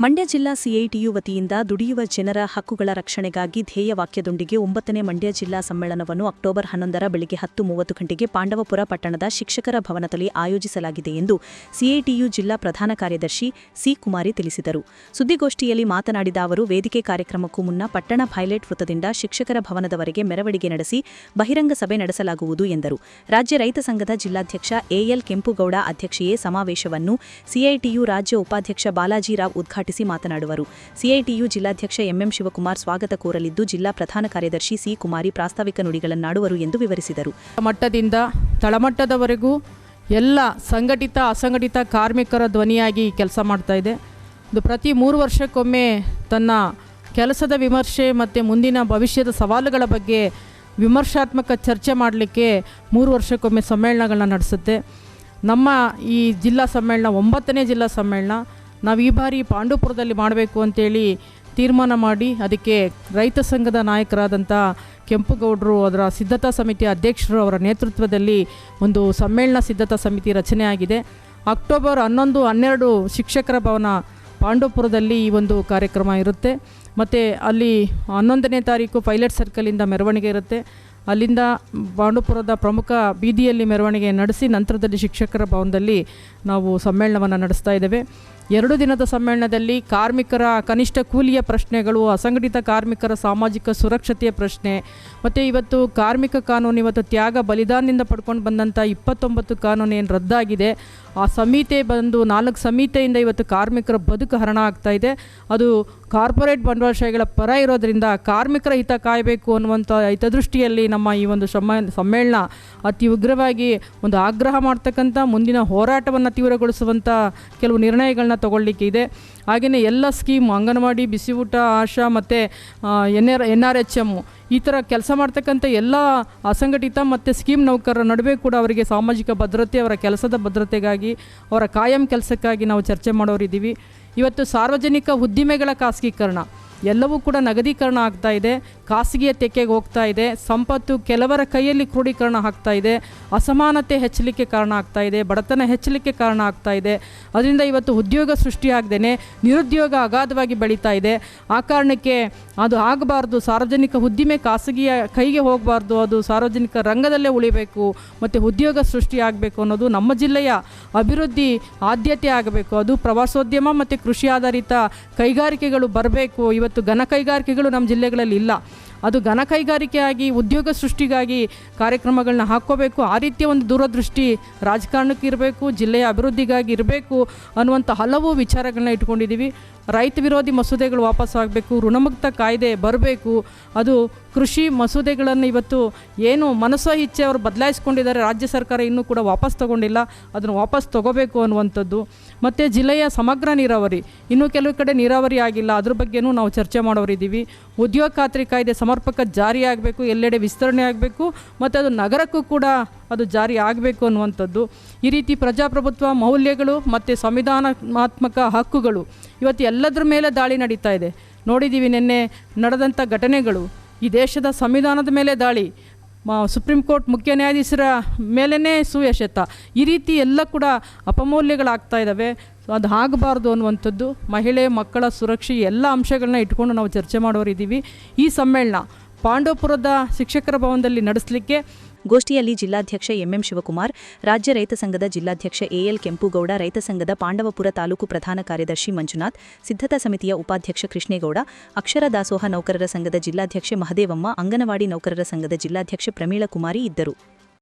ಮಂಡ್ಯ ಜಿಲ್ಲಾ ಸಿಐಟಿಯು ವತಿಯಿಂದ ದುಡಿಯುವ ಜನರ ಹಕ್ಕುಗಳ ರಕ್ಷಣೆಗಾಗಿ ಧ್ಯೇಯವಾಕ್ಯದೊಂದಿಗೆ ಒಂಬತ್ತನೇ ಮಂಡ್ಯ ಜಿಲ್ಲಾ ಸಮ್ಮೇಳನವನ್ನು ಅಕ್ಟೋಬರ್ ಹನ್ನೊಂದರ ಬೆಳಗ್ಗೆ ಹತ್ತು ಮೂವತ್ತು ಗಂಟೆಗೆ ಪಾಂಡವಪುರ ಪಟ್ಟಣದ ಶಿಕ್ಷಕರ ಭವನದಲ್ಲಿ ಆಯೋಜಿಸಲಾಗಿದೆ ಎಂದು ಸಿಐಟಿಯು ಜಿಲ್ಲಾ ಪ್ರಧಾನ ಕಾರ್ಯದರ್ಶಿ ಸಿ ಕುಮಾರಿ ತಿಳಿಸಿದರು. ಸುದ್ದಿಗೋಷ್ಠಿಯಲ್ಲಿ ಮಾತನಾಡಿದ ಅವರು, ವೇದಿಕೆ ಕಾರ್ಯಕ್ರಮಕ್ಕೂ ಮುನ್ನ ಪಟ್ಟಣ ಪೈಲಟ್ ವೃತ್ತದಿಂದ ಶಿಕ್ಷಕರ ಭವನದವರೆಗೆ ಮೆರವಣಿಗೆ ನಡೆಸಿ ಬಹಿರಂಗ ಸಭೆ ನಡೆಸಲಾಗುವುದು ಎಂದರು. ರಾಜ್ಯ ರೈತ ಸಂಘದ ಜಿಲ್ಲಾಧ್ಯಕ್ಷ ಎಎಲ್ ಕೆಂಪುಗೌಡ ಅಧ್ಯಕ್ಷೆಯೇ ಸಮಾವೇಶವನ್ನು ಸಿಐಟಿಯು ರಾಜ್ಯ ಉಪಾಧ್ಯಕ್ಷ ಬಾಲಾಜಿರಾವ್ ಉದ್ಘಾಟಿಸಿ ಮಾತನಾಡುವರು. ಸಿಐಟಿಯು ಜಿಲ್ಲಾಧ್ಯಕ್ಷ ಎಂಎಂ ಶಿವಕುಮಾರ್ ಸ್ವಾಗತ ಕೋರಲಿದ್ದು, ಜಿಲ್ಲಾ ಪ್ರಧಾನ ಕಾರ್ಯದರ್ಶಿ ಸಿ ಕುಮಾರಿ ಪ್ರಾಸ್ತಾವಿಕ ನುಡಿಗಳನ್ನಾಡುವರು ಎಂದು ವಿವರಿಸಿದರು. ಮಟ್ಟದಿಂದ ತಳಮಟ್ಟದವರೆಗೂ ಎಲ್ಲ ಸಂಘಟಿತ, ಅಸಂಘಟಿತ ಕಾರ್ಮಿಕರ ಧ್ವನಿಯಾಗಿ ಕೆಲಸ ಮಾಡ್ತಾ ಇದೆ ಪ್ರತಿ ಮೂರು ವರ್ಷಕ್ಕೊಮ್ಮೆ ತನ್ನ ಕೆಲಸದ ವಿಮರ್ಶೆ ಮತ್ತು ಮುಂದಿನ ಭವಿಷ್ಯದ ಸವಾಲುಗಳ ಬಗ್ಗೆ ವಿಮರ್ಶಾತ್ಮಕ ಚರ್ಚೆ ಮಾಡಲಿಕ್ಕೆ ಮೂರು ವರ್ಷಕ್ಕೊಮ್ಮೆ ಸಮ್ಮೇಳನಗಳನ್ನ ನಡೆಸುತ್ತೆ. ನಮ್ಮ ಈ ಜಿಲ್ಲಾ ಸಮ್ಮೇಳನ, ಒಂಬತ್ತನೇ ಜಿಲ್ಲಾ ಸಮ್ಮೇಳನ ನಾವು ಈ ಬಾರಿ ಪಾಂಡುಪುರದಲ್ಲಿ ಮಾಡಬೇಕು ಅಂತೇಳಿ ತೀರ್ಮಾನ ಮಾಡಿ ಅದಕ್ಕೆ ರೈತ ಸಂಘದ ನಾಯಕರಾದಂಥ ಕೆಂಪುಗೌಡರು ಅದರ ಸಿದ್ಧತಾ ಸಮಿತಿ ಅಧ್ಯಕ್ಷರು ಅವರ ನೇತೃತ್ವದಲ್ಲಿ ಒಂದು ಸಮ್ಮೇಳನ ಸಿದ್ಧತಾ ಸಮಿತಿ ರಚನೆಯಾಗಿದೆ ಅಕ್ಟೋಬರ್ ಹನ್ನೊಂದು, ಹನ್ನೆರಡು ಶಿಕ್ಷಕರ ಭವನ ಪಾಂಡವಪುರದಲ್ಲಿ ಈ ಒಂದು ಕಾರ್ಯಕ್ರಮ ಇರುತ್ತೆ. ಮತ್ತು ಅಲ್ಲಿ ಹನ್ನೊಂದನೇ ತಾರೀಕು ಪೈಲಟ್ ಸರ್ಕಲಿಂದ ಮೆರವಣಿಗೆ ಇರುತ್ತೆ. ಅಲ್ಲಿಂದ ಪಾಂಡುಪುರದ ಪ್ರಮುಖ ಬೀದಿಯಲ್ಲಿ ಮೆರವಣಿಗೆ ನಡೆಸಿ ನಂತರದಲ್ಲಿ ಶಿಕ್ಷಕರ ಭವನದಲ್ಲಿ ನಾವು ಸಮ್ಮೇಳನವನ್ನು ನಡೆಸ್ತಾ ಇದ್ದೇವೆ. ಎರಡು ದಿನದ ಸಮ್ಮೇಳನದಲ್ಲಿ ಕಾರ್ಮಿಕರ ಕನಿಷ್ಠ ಕೂಲಿಯ ಪ್ರಶ್ನೆಗಳು, ಅಸಂಘಟಿತ ಕಾರ್ಮಿಕರ ಸಾಮಾಜಿಕ ಸುರಕ್ಷತೆಯ ಪ್ರಶ್ನೆ, ಮತ್ತು ಇವತ್ತು ಕಾರ್ಮಿಕ ಕಾನೂನು ಇವತ್ತು ತ್ಯಾಗ ಬಲಿದಾನದಿಂದ ಪಡ್ಕೊಂಡು ಬಂದಂಥ ಇಪ್ಪತ್ತೊಂಬತ್ತು ಕಾನೂನು ಏನು ರದ್ದಾಗಿದೆ. ಆ ಸಮಿತಿ ಬಂದು ನಾಲ್ಕು ಸಮಿತೆಯಿಂದ ಇವತ್ತು ಕಾರ್ಮಿಕರ ಬದುಕು ಹರಣ ಆಗ್ತಾ ಇದೆ. ಅದು ಕಾರ್ಪೊರೇಟ್ ಬಂಡವಾಳಶಾಹಿಗಳ ಪರ ಇರೋದರಿಂದ ಕಾರ್ಮಿಕರ ಹಿತ ಕಾಯಬೇಕು ಅನ್ನುವಂಥ ಹಿತದೃಷ್ಟಿಯಲ್ಲಿ ನಮ್ಮ ಈ ಒಂದು ಸಮ್ಮ ಸಮ್ಮೇಳನ ಅತಿ ಉಗ್ರವಾಗಿ ಒಂದು ಆಗ್ರಹ ಮಾಡ್ತಕ್ಕಂಥ, ಮುಂದಿನ ಹೋರಾಟವನ್ನು ತೀವ್ರಗೊಳಿಸುವಂಥ ಕೆಲವು ನಿರ್ಣಯಗಳನ್ನ ತಗೊಳ್ಳಿಕ್ಕೆ ಇದೆ. ಹಾಗೆಯೇ ಎಲ್ಲ ಸ್ಕೀಮ್, ಅಂಗನವಾಡಿ ಬಿಸಿ ಊಟ ಆಶಾ ಮತ್ತು N R N R H M ಈ ಥರ ಕೆಲಸ ಮಾಡ್ತಕ್ಕಂಥ ಎಲ್ಲ ಅಸಂಘಟಿತ ಮತ್ತು ಸ್ಕೀಮ್ ನೌಕರರ ನಡುವೆ ಕೂಡ ಅವರಿಗೆ ಸಾಮಾಜಿಕ ಭದ್ರತೆ, ಅವರ ಕೆಲಸದ ಭದ್ರತೆಗಾಗಿ, ಅವರ ಕಾಯಂ ಕೆಲಸಕ್ಕಾಗಿ ನಾವು ಚರ್ಚೆ ಮಾಡೋರಿದ್ದೀವಿ. ಇವತ್ತು ಸಾರ್ವಜನಿಕ ಉದ್ದಿಮೆಗಳ ಖಾಸಗೀಕರಣ. ಎಲ್ಲವೂ ಕೂಡ ನಗದೀಕರಣ ಆಗ್ತಾ ಇದೆ. ಖಾಸಗಿಯ ತೆಕ್ಕೆಗೆ ಹೋಗ್ತಾ ಇದೆ. ಸಂಪತ್ತು ಕೆಲವರ ಕೈಯಲ್ಲಿ ಕ್ರೋಢೀಕರಣ ಆಗ್ತಾ ಇದೆ. ಅಸಮಾನತೆ ಹೆಚ್ಚಲಿಕ್ಕೆ ಕಾರಣ ಆಗ್ತಾ ಇದೆ. ಬಡತನ ಹೆಚ್ಚಲಿಕ್ಕೆ ಕಾರಣ ಆಗ್ತಾ ಇದೆ. ಅದರಿಂದ ಇವತ್ತು ಉದ್ಯೋಗ ಸೃಷ್ಟಿಯಾಗದೇ ನಿರುದ್ಯೋಗ ಅಗಾಧವಾಗಿ ಬೆಳೀತಾ ಇದೆ. ಆ ಕಾರಣಕ್ಕೆ ಅದು ಆಗಬಾರ್ದು. ಸಾರ್ವಜನಿಕ ಉದ್ದಿಮೆ ಖಾಸಗಿಯ ಕೈಗೆ ಹೋಗಬಾರ್ದು. ಅದು ಸಾರ್ವಜನಿಕ ರಂಗದಲ್ಲೇ ಉಳಿಬೇಕು ಮತ್ತು ಉದ್ಯೋಗ ಸೃಷ್ಟಿಯಾಗಬೇಕು ಅನ್ನೋದು ನಮ್ಮ ಜಿಲ್ಲೆಯ ಅಭಿವೃದ್ಧಿ ಆದ್ಯತೆ ಆಗಬೇಕು. ಅದು ಪ್ರವಾಸೋದ್ಯಮ ಮತ್ತು ಕೃಷಿ ಆಧಾರಿತ ಕೈಗಾರಿಕೆಗಳು ಬರಬೇಕು. ಇವತ್ತು ಘನ ಕೈಗಾರಿಕೆಗಳು ನಮ್ಮ ಜಿಲ್ಲೆಗಳಲ್ಲಿ ಇಲ್ಲ. ಅದು ಘನ ಕೈಗಾರಿಕೆಯಾಗಿ, ಉದ್ಯೋಗ ಸೃಷ್ಟಿಗಾಗಿ ಕಾರ್ಯಕ್ರಮಗಳನ್ನ ಹಾಕ್ಕೋಬೇಕು. ಆ ರೀತಿಯ ಒಂದು ದೂರದೃಷ್ಟಿ ರಾಜಕಾರಣಕ್ಕೆ ಇರಬೇಕು, ಜಿಲ್ಲೆಯ ಅಭಿವೃದ್ಧಿಗಾಗಿ ಇರಬೇಕು ಅನ್ನುವಂಥ ಹಲವು ವಿಚಾರಗಳನ್ನ ಇಟ್ಕೊಂಡಿದ್ದೀವಿ ರೈತ ವಿರೋಧಿ ಮಸೂದೆಗಳು ವಾಪಸ್ ಆಗಬೇಕು ಋಣಮುಕ್ತ ಕಾಯ್ದೆ ಬರಬೇಕು. ಅದು ಕೃಷಿ ಮಸೂದೆಗಳನ್ನು ಇವತ್ತು ಏನು ಮನಸ್ಸೋ ಇಚ್ಛೆ ಅವರು ಬದಲಾಯಿಸ್ಕೊಂಡಿದ್ದಾರೆ. ರಾಜ್ಯ ಸರ್ಕಾರ ಇನ್ನೂ ಕೂಡ ವಾಪಸ್ ತಗೊಂಡಿಲ್ಲ. ಅದನ್ನು ವಾಪಸ್ ತಗೋಬೇಕು ಅನ್ನುವಂಥದ್ದು. ಮತ್ತು ಜಿಲ್ಲೆಯ ಸಮಗ್ರ ನೀರಾವರಿ. ಇನ್ನೂ ಕೆಲವು ಕಡೆ ನೀರಾವರಿ ಆಗಿಲ್ಲ. ಅದ್ರ ಬಗ್ಗೆನೂ ನಾವು ಚರ್ಚೆ ಮಾಡೋರಿದ್ದೀವಿ ಉದ್ಯೋಗ ಖಾತ್ರಿ ಕಾಯ್ದೆ ಸಮರ್ಪಕ ಜಾರಿ ಆಗಬೇಕು. ಎಲ್ಲೆಡೆ ವಿಸ್ತರಣೆ ಆಗಬೇಕು. ಮತ್ತು ಅದು ನಗರಕ್ಕೂ ಕೂಡ ಅದು ಜಾರಿ ಆಗಬೇಕು ಅನ್ನುವಂಥದ್ದು. ಈ ರೀತಿ ಪ್ರಜಾಪ್ರಭುತ್ವ ಮೌಲ್ಯಗಳು ಮತ್ತು ಸಂವಿಧಾನಾತ್ಮಕ ಹಕ್ಕುಗಳು ಇವತ್ತು ಎಲ್ಲದರ ಮೇಲೆ ದಾಳಿ ನಡೀತಾ ಇದೆ. ನೋಡಿದ್ದೀವಿ ನಿನ್ನೆ ನಡೆದಂಥ ಘಟನೆಗಳು. ಈ ದೇಶದ ಸಂವಿಧಾನದ ಮೇಲೆ ದಾಳಿ. ಸುಪ್ರೀಂ ಕೋರ್ಟ್ ಮುಖ್ಯ ನ್ಯಾಯಾಧೀಶರ ಮೇಲೇ ಸುಯಶತ ಈ ರೀತಿ ಎಲ್ಲ ಕೂಡ ಅಪಮೌಲ್ಯಗಳಾಗ್ತಾ ಇದ್ದಾವೆ ಅದು ಆಗಬಾರ್ದು ಅನ್ನುವಂಥದ್ದು ಮಹಿಳೆ, ಮಕ್ಕಳ ಸುರಕ್ಷೆ, ಎಲ್ಲ ಅಂಶಗಳನ್ನ ಇಟ್ಕೊಂಡು ನಾವು ಚರ್ಚೆ ಮಾಡೋರಿದ್ದೀವಿ ಈ ಸಮ್ಮೇಳನ ಪಾಂಡವಪುರದ ಶಿಕ್ಷಕರ ಭವನದಲ್ಲಿ ನಡೆಸಲಿಕ್ಕೆ ಗೋಷ್ಠಿಯಲ್ಲಿ ಜಿಲ್ಲಾಧ್ಯಕ್ಷ ಎಂಎಂ ಶಿವಕುಮಾರ್, ರಾಜ್ಯ ರೈತ ಸಂಘದ ಜಿಲ್ಲಾಧ್ಯಕ್ಷ ಎಎಲ್ ಕೆಂಪುಗೌಡ, ರೈತ ಸಂಘದ ಪಾಂಡವಪುರ ತಾಲೂಕು ಪ್ರಧಾನ ಕಾರ್ಯದರ್ಶಿ ಮಂಜುನಾಥ್, ಸಿದ್ಧತಾ ಸಮಿತಿಯ ಉಪಾಧ್ಯಕ್ಷ ಕೃಷ್ಣೇಗೌಡ, ಅಕ್ಷರ ದಾಸೋಹ ನೌಕರರ ಸಂಘದ ಜಿಲ್ಲಾಧ್ಯಕ್ಷೆ ಮಹದೇವಮ್ಮ, ಅಂಗನವಾಡಿ ನೌಕರರ ಸಂಘದ ಜಿಲ್ಲಾಧ್ಯಕ್ಷೆ ಪ್ರಮೀಳಕುಮಾರಿ ಇದ್ದರು.